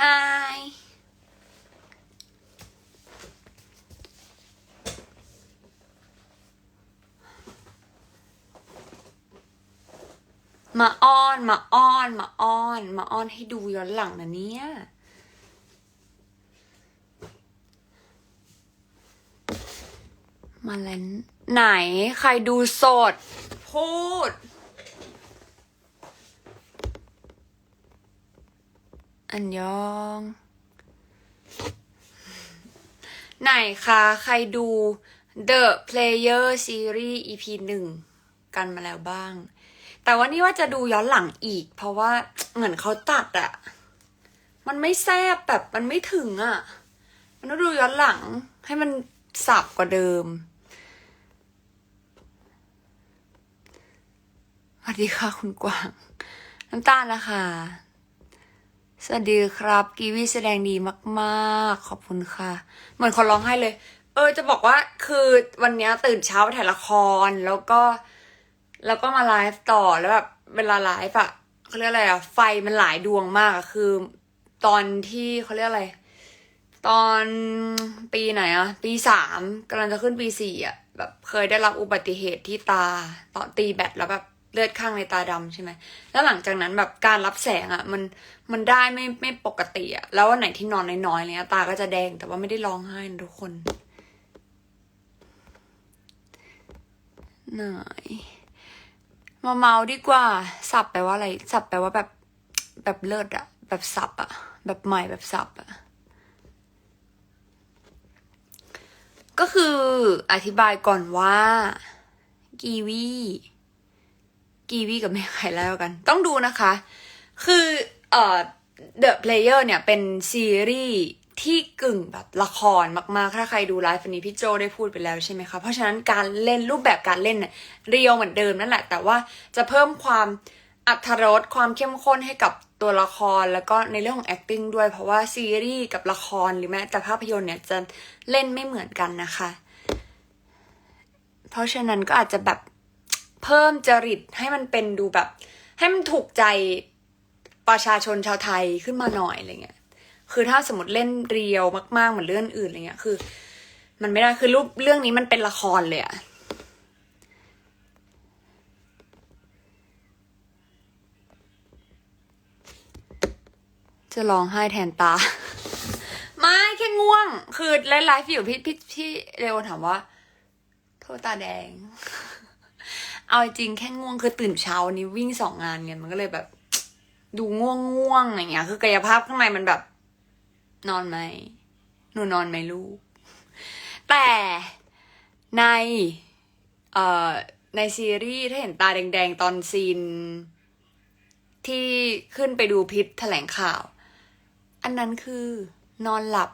ฮายมาอ้อน มาอ้อน มาอ้อน มาอ้อนให้ดูย้อนหลังนะเนี่ย มาแล้วไหนใครดูสด พูด อันยอง ไหนคะใครดู The Player Series EP หนึ่งกันมาแล้วบ้าง แต่ว่านี่ว่าจะดูย้อนหลังอีก เพราะว่าเหมือนเขาตัดอะมันไม่แซบแบบมันไม่ถึงอะมันต้องดูย้อนหลังให้มันสับกว่าเดิมสวัสดีค่ะคุณกวาง น้ำตาลนะค่ะ สวัสดีครับ กีวีแสดงดีมากๆ ขอบคุณค่ะ เหมือนคนร้องไห้เลย เออ จะบอกว่าคือวันนี้ตื่นเช้าไปถ่ายละครแล้วก็ แล้วก็มาไลฟ์ต่อแล้วแบบเวลาไลฟ์อะเขาเรียกอะไรอะไฟมันหลายดวงมากอะคือ ตอนที่เขาเรียกอะไร ตอนปีไหนอะปีสามกำลังจะขึ้นปีสี่อะแบบเคยได้รับอุบัติเหตุที่ตาตอนตีแบตแล้วแบบ เลือดข้างในตาดำใช่ไหม แล้วหลังจากนั้นแบบการรับแสงอะมันมันได้ไม่ไม่ปกติอะแล้ววันไหนที่นอนน้อยๆเนี้ยตาก็จะแดงแต่ว่าไม่ได้ร้องไห้นะทุกคนไหนมาเมาดีกว่า สับแปลว่าอะไร สับแปลว่าแบบแบบเลิศอะแบบสับอะแบบใหม่แบบสับอะก็คืออธิบายก่อนว่ากีวี กีวีกับแม่ไข่แล้วกัน ต้องดูนะคะ คือเอ่อ The Player เนี่ยเป็นซีรีส์ที่กึ่งแบบละครมากๆ ถ้าใครดูไลฟ์วันนี้พี่โจได้พูดไปแล้วใช่ไหมคะ เพราะฉะนั้นการเล่นรูปแบบการเล่นเนี่ยเรียวเหมือนเดิมนั่นแหละ แต่ว่าจะเพิ่มความอัธรสความเข้มข้นให้กับตัวละครแล้วก็ในเรื่องของ acting ด้วยเพราะว่าซีรีส์กับละครหรือแม้แต่ภาพยนตร์เนี่ยจะเล่นไม่เหมือนกันนะคะ เพราะฉะนั้นก็อาจจะแบบ เพิ่มจริตให้มันเป็นดูแบบ ให้มันถูกใจประชาชนชาวไทยขึ้นมาหน่อยอะไรเงี้ย คือถ้าสมมติเล่นเรียวมากๆเหมือนเรื่องอื่นอะไรเงี้ย คือ มันไม่ได้คือรูปเรื่องนี้มันเป็นละครเลยอะจะร้องไห้แทนตา ไม่แค่ง่วง คือไลฟ์อยู่พี่พี่พี่เรวถามว่า โทษตาแดง เอาจริงแค่ง่วงคือตื่นเช้านนี้วิ่งสองงานเนี่ยมันก็เลยแบบ ดูง่วงง่วงอย่างเงี้ย คือกายภาพข้างในมันแบบ นอนไหมหนูนอนไหมลูก แต่ใน เอ่อในซีรีส์ถ้าเห็นตาแดง ๆ ตอนซีน ที่ขึ้นไปดูพิษแถลงข่าว อันนั้นคือนอนหลับ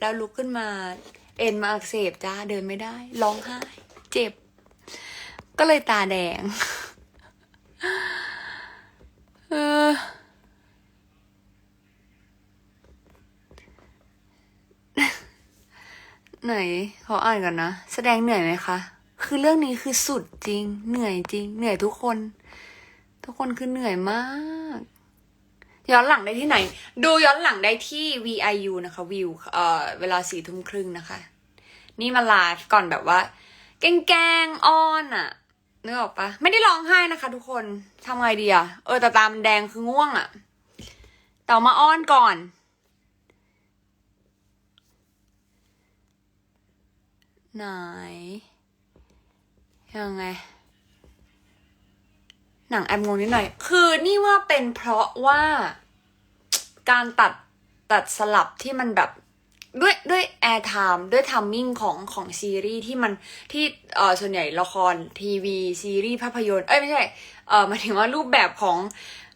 แล้วลุกขึ้นมา เอ็นมาอักเสบจ้าเดินไม่ได้ ร้องไห้ เจ็บ ก็เลยตาแดง เออ ไหนขออ่านก่อนนะ แสดงเหนื่อยไหมคะ คือเรื่องนี้คือสุดจริง เหนื่อยจริง เหนื่อยทุกคน ทุกคนคือเหนื่อยมาก ย้อนหลังได้ที่ไหน ดูย้อนหลังได้ที่ VIU นะคะวิวเอ่อเวลาสี่ทุ่มครึ่งนะคะ นี่มาลฟ์ก่อนแบบว่าแกงแกล้งอ้อนอะ นึกออกปะไม่ได้ร้องไห้นะคะ ทุกคนทำไงดีอะเออแต่ตามันแดงคือง่วงอะต่อามาอ้อนก่อน ไหน ยังไง หนังแอบงงนิดหน่อย คือนี่ว่าเป็นเพราะว่าการตัดตัดสลับที่มันแบบ ด้วยด้วยแอร์ไทม์ด้วยทัมมิ่งของของซีรีส์ที่มันที่เออส่วนใหญ่ละครทีวีซีรีส์ภาพยนตร์เอ้ยไม่ใช่เออหมายถึงว่ารูปแบบของ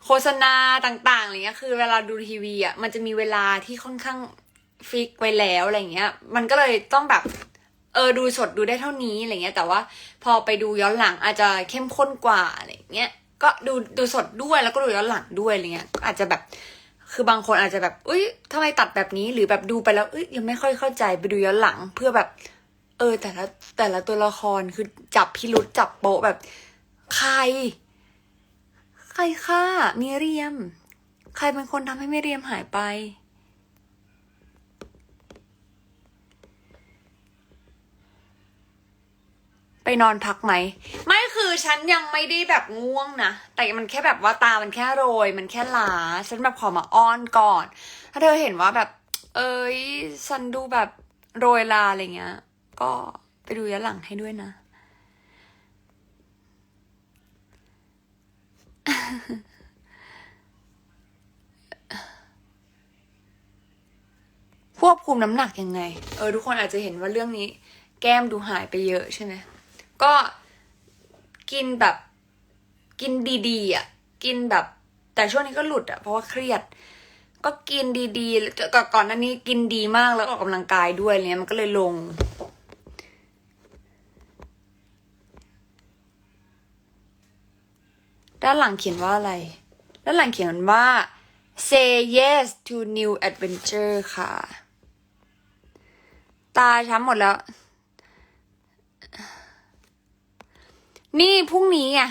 โฆษณาต่างๆอะไรเงี้ยคือเวลาดูทีวีอะมันจะมีเวลาที่ค่อนข้างฟิกไว้แล้วอะไรเงี้ย มันก็เลยต้องแบบเออดูสดดูได้เท่านี้อะไรเงี้ย แต่ว่าพอไปดูย้อนหลังอาจจะเข้มข้นกว่าอะไรเงี้ยก็ดูดูสดด้วยแล้วก็ดูย้อนหลังด้วยอะไรเงี้ยอาจจะแบบ คือบางคนอาจจะแบบอุ้ยทำไมตัดแบบนี้หรือแบบดูไปแล้วเอ้ยยังไม่ค่อยเข้าใจไปดูย้อนหลัง เพื่อแบบ เออ แต่ละแต่ละตัวละครคือจับพิรุษจับโปะแบบ ใคร ใครฆ่าเมิเรียม ใครเป็นคนทำให้เมิเรียมหายไปไปนอนพักไหม ไม่ คือฉันยังไม่ได้แบบง่วงนะ แต่มันแค่แบบว่าตามันแค่โรย มันแค่ล้า ฉันแบบขอมาอ้อนก่อน ถ้าเธอเห็นว่าแบบ เอ้ยฉันดูแบบโรยลาอะไรเงี้ย ก็ไปดูย้อนหลังให้ด้วยนะ ควบคุมน้ำหนักยังไง เออ ทุกคนอาจจะเห็นว่าเรื่องนี้ แก้มดูหายไปเยอะใช่ไหม ก็ กินแบบกินดีๆอะกินแบบ แต่ช่วงนี้ก็หลุดอะเพราะว่าเครียด ก็กินดีๆก่อนหน้านี้กินดีมากแล้วออกกำลังกายด้วยเนี้ยมันก็เลยลงด้านหลังเขียนว่าอะไร ด้านหลังเขียนว่า say yes to new adventure ค่ะ ตาช้ำหมดแล้ว นี่พรุ่งนี้อะ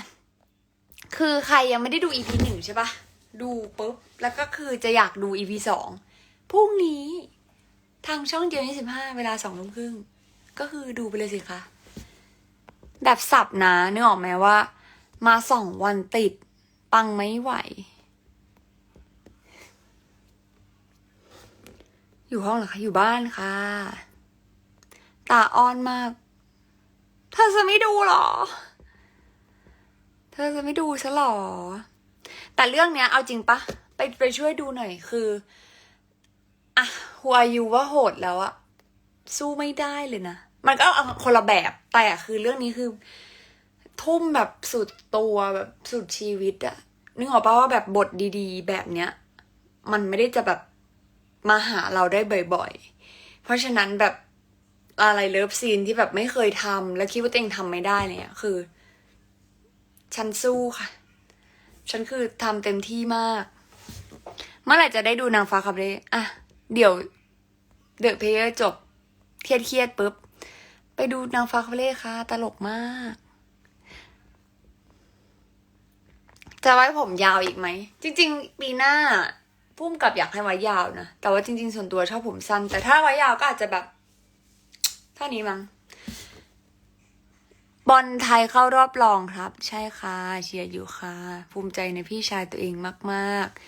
คือใครยังไม่ได้ดู EP หนึ่งใช่ปะดูปุ๊บ แล้วก็คือจะอยากดู EP สองพรุ่งนี้ทางช่องเดียวยี่สิบห้าเวลาสองทุ่มครึ่ง ก็คือดูไปเลยสิคะ แบบสับนะนึกออกไหมว่า มาสองวันติด ปังไม่ไหว อยู่ห้องหรอคะ อยู่บ้านค่ะ ตาอ้อนมาก เธอจะไม่ดูหรอ อจะไม่ดูซะหรอ แต่เรื่องเนี้ยเอาจริงปะไปไปช่วยดูหน่อยคืออะหัวยูว่าโหดแล้วอะสู้ไม่ได้เลยนะ มันก็เอาคนละแบบแต่คือเรื่องนี้คือ ทุ่มแบบสุดตัวแบบสุดชีวิตอะนึกออกปะว่าแบบบทดีๆ แบบเนี้ย มันไม่ได้จะแบบมาหาเราได้บ่อยๆ เพราะฉะนั้นแบบอะไรเลิฟซีนที่แบบไม่เคยทำแล้วคิดว่าตัวเองทำไม่ได้เนี่ยคือ ฉันสู้ค่ะ ฉันคือทำเต็มที่มาก เมื่อไหร่จะได้ดูนางฟ้าคับเร่อะ เดี๋ยวเดอะเพย์จบ เครียดเครียดๆปุ๊บ ไปดูนางฟ้าคับเร่ค่ะ ตลกมาก จะไว้ผมยาวอีกไหม จริง ๆ ปีหน้าพุ่มกับอยากให้ไว้ยาวนะ แต่ว่าจริง ๆ ส่วนตัวชอบผมสั้น แต่ถ้าไว้ยาวก็อาจจะแบบ เท่านี้มั้ง บอลไทยเข้ารอบรองครับ ใช่ค่ะ เชียร์อยู่ค่ะ ภูมิใจในพี่ชายตัวเองมาก ๆ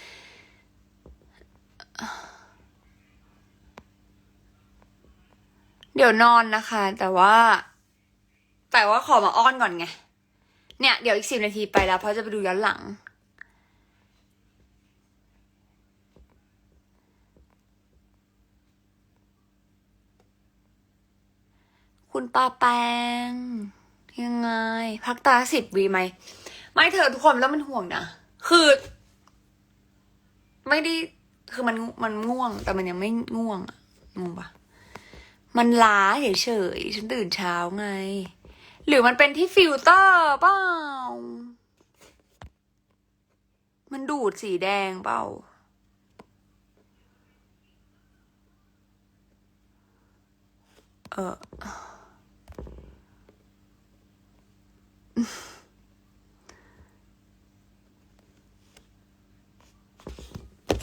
เดี๋ยวนอนนะคะ แต่ว่า แต่ว่าขอมาอ้อนก่อนไง เนี่ย เดี๋ยวอีกสิบนาทีไปแล้ว เพราะจะไปดูย้อนหลังคุณปาแปง ยังไง พักตาสิบวีไหม ไม่เธอทุกคนแล้วมันห่วงนะ คือ ไม่ได้ คือมันมันง่วง แต่มันยังไม่ง่วงอะงงปะมันล้าเฉยๆฉันตื่นเช้าไง หรือมันเป็นที่ฟิลเตอร์เปล่า มันดูดสีแดงเปล่าเออ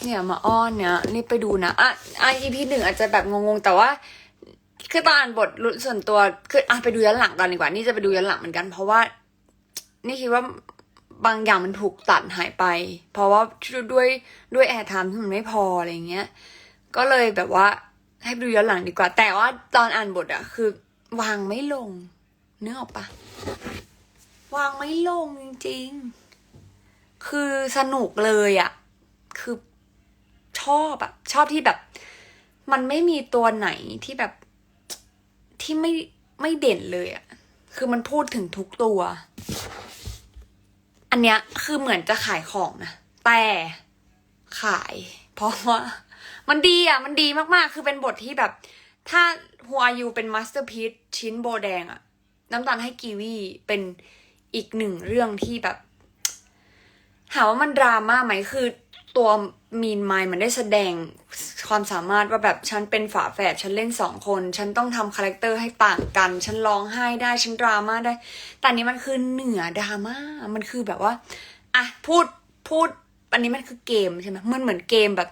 เนี่ยมาอ้อนเนี่ยรีบไปดูนะอะอะ EP หนึ่งอาจจะแบบงงๆแต่ว่า คือตอนอ่านบทส่วนตัวคืออะไปดูย้อนหลังตอนดีกว่า นี่จะไปดูย้อนหลังเหมือนกัน เพราะว่า นี่คิดว่าบางอย่างมันถูกตัดหายไป เพราะว่าด้วยด้วยแอร์ไทม์ที่มันไม่พออะไรเงี้ย ก็เลยแบบว่า ให้ไปดูย้อนหลังดีกว่า แต่ว่าตอนอ่านบทอะคือ วางไม่ลงนึกออกปะ วางไม่ลงจริงๆ คือสนุกเลยอะคือชอบอะชอบที่แบบ มันไม่มีตัวไหนที่แบบที่ไม่ไม่เด่นเลยอะคือมันพูดถึงทุกตัว อันเนี้ยคือเหมือนจะขายของนะ แต่ขาย เพราะว่า มันดีอะ มันดีมากๆ คือเป็นบทที่แบบ ถ้าหัวยูเป็นมาสเตอร์พีซชิ้นโบแดงอะ น้ำตาลให้กีวีเป็น อีกหนึ่งเรื่องที่แบบถามว่ามันดราม่าไหมคือตัวมีนไมล์มันได้แสดงความสามารถว่าแบบฉันเป็นฝาแฝดฉันเล่นสองคน ฉันต้องทำคาแรคเตอร์ให้ต่างกัน ฉันร้องไห้ได้ฉันดราม่าได้ แต่นี้มันคือเหนือดราม่ามันคือแบบว่าอะพูดพูดอันนี้มันคือเกมใช่ไหมมันเหมือนเกมแบบ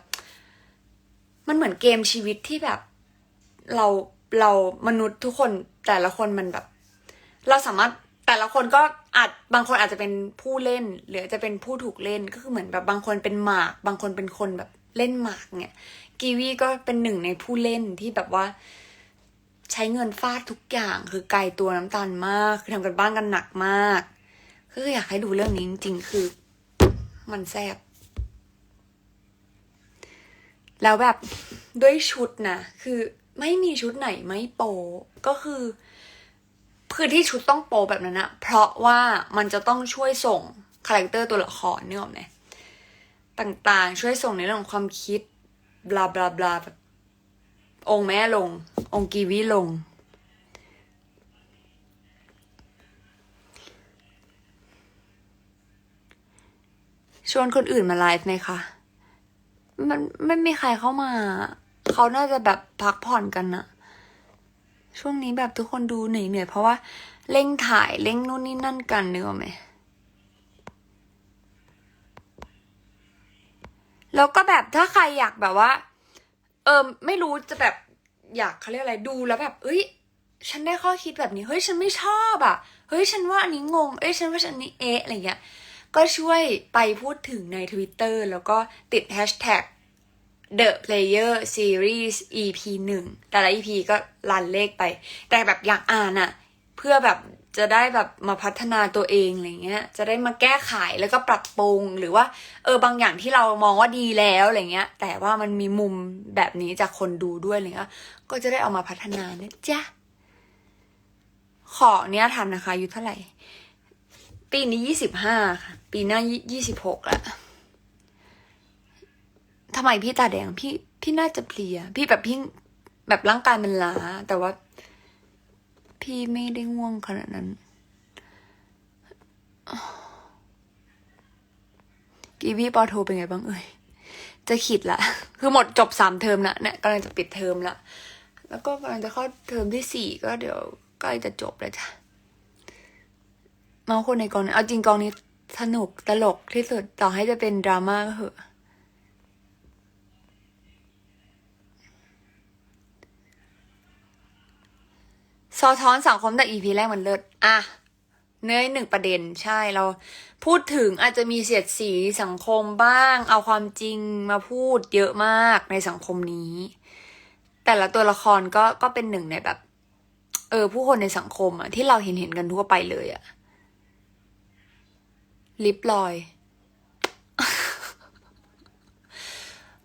มันเหมือนเกมชีวิตที่แบบ เราเรามนุษย์ทุกคนแต่ละคนมันแบบ เราสามารถ แต่ละคนก็อาจบางคนอาจจะเป็นผู้เล่น หรือจะเป็นผู้ถูกเล่นก็คือเหมือนแบบบางคนเป็นหมาก บางคนเป็นคนแบบเล่นหมากเนี่ย กีวีก็เป็นหนึ่งในผู้เล่นที่แบบว่า ใช้เงินฟาดทุกอย่างคือไกลตัวน้ำตาลมาก คือทำกันบ้านกันหนักมากคืออยากให้ดูเรื่องนี้จริงๆคือ มันแซ่บแล้วแบบด้วยชุดนะคือไม่มีชุดไหนไม่โปก็คือ คือที่ชุดต้องโปแบบนั้นนะเพราะว่ามันจะต้องช่วยส่งคาแรคเตอร์ตัวละครเนี่ยหรอกไหมต่างๆ ช่วยส่งในเรื่องของความคิดบลาบลาบลาแบบองแม่ลง องกีวีลง ชวนคนอื่นมาไลฟ์ไหมคะ มันไม่มีใครเข้ามา เขาน่าจะแบบพักผ่อนกันนะ ช่วงนี้แบบทุกคนดูเหนื่อยๆเพราะว่าเร่งถ่ายเร่งนู่นนี่นั่นกันเนื้ออกไหมแล้วก็แบบถ้าใครอยากแบบว่า เออไม่รู้จะแบบอยากเขาเรียกอะไรดูแล้วแบบเอ้ย ฉันได้ข้อคิดแบบนี้ เฮ้ย ฉันไม่ชอบอะ เฮ้ย ฉันว่าอันนี้งง เอ้ย ฉันว่าฉันนี้เอ๊ะอะไรเงี้ย ก็ช่วยไปพูดถึงใน Twitter แล้วก็ติด hashtag The Player Series EP หนึ่งแต่ละ EP ก็รันเลขไป แต่แบบอยากอ่านอะเพื่อแบบจะได้แบบมาพัฒนาตัวเองอะไรเงี้ย จะได้มาแก้ไขแล้วก็ปรับปรุงหรือว่า เออบางอย่างที่เรามองว่าดีแล้วอะไรเงี้ย แต่ว่ามันมีมุมแบบนี้จากคนดูด้วยอะไรเงี้ยก็จะได้เอามาพัฒนานะจ๊ะขอเนี้ยทันนะคะอายุเท่าไหร่ ปีนี้ยี่สิบห้าค่ะ ปีหน้ายี่สิบหกล้วทำ ไมพี่ตาแดงพี่พี่น่าจะเพลีย พี่แบบพี่แบบร่างกายมันล้า แต่ว่า พี่ไม่ได้ง่วงขนาดนั้น กีวีปอโทเป็นไงบ้างเอ่ยจะขิดละคือหมดจบสามเทอมละเนี่ยกำลังจะปิดเทอมละแล้วก็กำลังจะเข้าเทอมที่สี่ก็เดี๋ยวใกล้จะจบแล้วจ้ะเมาคนในกองเอาจริงกองนี้สนุกตลกที่สุดต่อให้จะเป็นดราม่าก็เหอะ สะท้อนสังคมแต่ EP แรกมันเลิศอะเนื้อหนึ่งประเด็นใช่เรา พูดถึงอาจจะมีเสียดสีสังคมบ้าง เอาความจริงมาพูดเยอะมากในสังคมนี้ แต่ละตัวละครก็ก็เป็นหนึ่งในแบบ เออ ผู้คนในสังคมอะที่เราเห็นเห็นกันทั่วไปเลยอะลิปลอย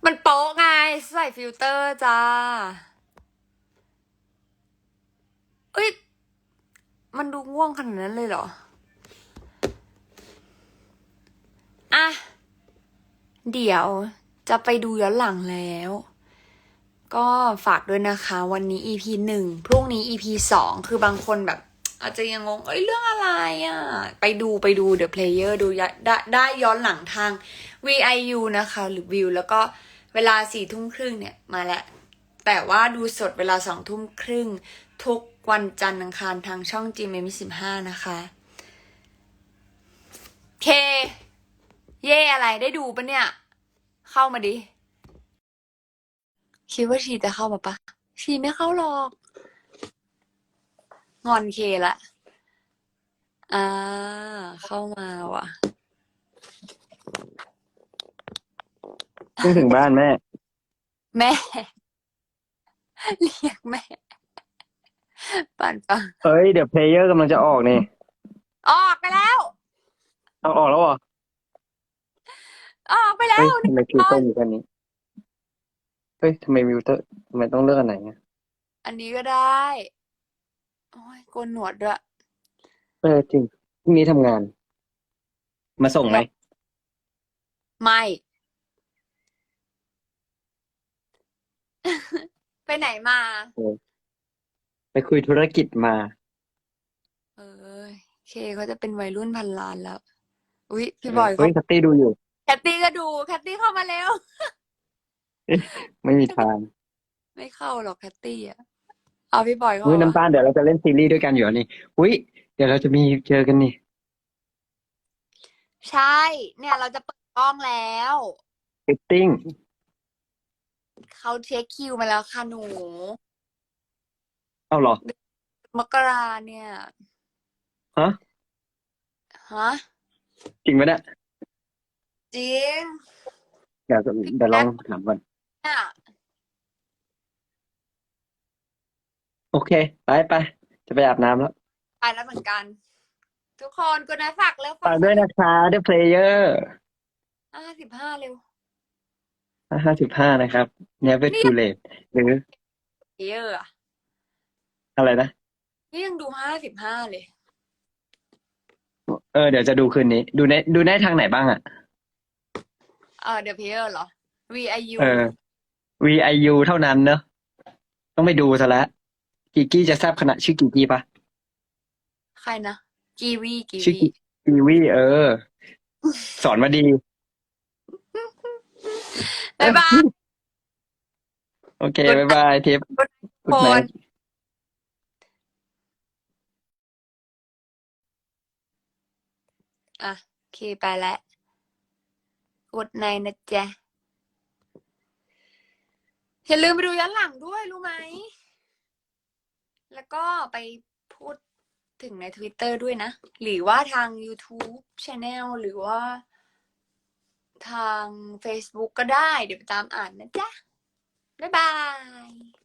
มันโป๊ะไงใส่ฟิลเตอร์จ้า เอ้ย มันดูง่วงขนาดนั้นเลยเหรอ อะ เดี๋ยวจะไปดูย้อนหลังแล้ว ก็ฝากด้วยนะคะ วันนี้ EP หนึ่งพรุ่งนี้ EP สองคือบางคนแบบ อาจจะยังงง เอ้ยเรื่องอะไรอะ ไปดูไปดู The Player ดูได้ได้ย้อนหลังทาง VIU นะคะ หรือวิวแล้วก็เวลาสี่ทุ่มครึ่งเนี่ยมาแล้วแต่ว่าดูสดเวลาสองทุ่มครึ่งทุก วันจันทร์อังคารทางช่อง g m m สิบห้านะคะเค เย่อะไรได้ดูปะเนี่ย เข้ามาดิ คิดว่าชีจะเข้ามาปะชีไม่เข้าหรอก งอนเคละอ่าเข้ามาว่ะเพิ่งถึงบ้านแม่ แม่ เรียกแม่ ปันปังเฮ้ย เดี๋ยวเพลเยอร์กำลังจะออกนี่ออกไปแล้ว เอาออกแล้วเหรอออกไปแล้เฮ้ยวทำไมฟิลเตอร์อยู่แค่นี้เฮ้ยทำไมฟิลเตอร์ทำไมต้องเลือกอันไหนอะอันนี้ก็ได้โอ้ยโกนหนวดด้วย เออจริงพรุ่งนี้ทำงาน มาส่งไหมไม่ ไปไหนมา ไปคุยธุรกิจมา เออเคเขาจะเป็นวัยรุ่นพันล้านแล้ว อุ๊ย พี่บอยเฮ้ยคัตตี้ดูอยู่ แคตตี้ก็ดูแคตตี้เข้ามาแล้ว ไม่มีทางไม่เข้าหรอกแคตตี้อะ เอาพี่บอยเข้าอุ้ยมาน้ำตาลเดี๋ยวเราจะเล่นซีรีส์ด้วยกันอยู่อันนี่อุ้ยเดี๋ยวเราจะมีเจอกันนี่ ใช่ เนี่ยเราจะเปิดกล้องแล้ว ฟิตติ้ง เขาเช็คคิวมาแล้วค่ะหนูเอาเหรอ มกราเนี่ยะจริงไหมเนี่ยจริงเดี๋ยวเดี๋ยวลองถามก่อนอะโอเค ไปไป จะไปอาบน้ำแล้วไปแล้วเหมือนกัน ทุกคนก็นะฝากแล้วฝากด้วยนะคะเด e p เพลเยอร์ห้าสิบห้าเร็วห้าสิบห้านะครับ never too late หรือ เยอะอะ อะไรนะ นี่ยังดูห้าสิบห้าเลย เออเดี๋ยวจะดูคืนนี้ ดูในดูได้ทางไหนบ้างอะ เออเดอะเพเยอร์เหรอ VIU เออ VIU เท่านั้นเนอะต้องไปดูซะแล้วกีกี้จะแซบขนาดชื่อกีกี้ปะใครนะกีวีกีชื่อวีกีวีเออ สอนมาดี บ๊ายบาย โอเคบ๊ายบายเทป Good กุดไนคน อะโอเคไปแล้วกดในนะจ๊ะอย่าลืมไปดูย้อนหลังด้วยรู้ไหม แล้วก็ไปพูดถึงใน Twitter ด้วยนะ หรือว่าทาง YouTube Channel หรือว่าทาง Facebook ก็ได้ เดี๋ยวไปตามอ่านนะจ๊ะ บ๊ายบาย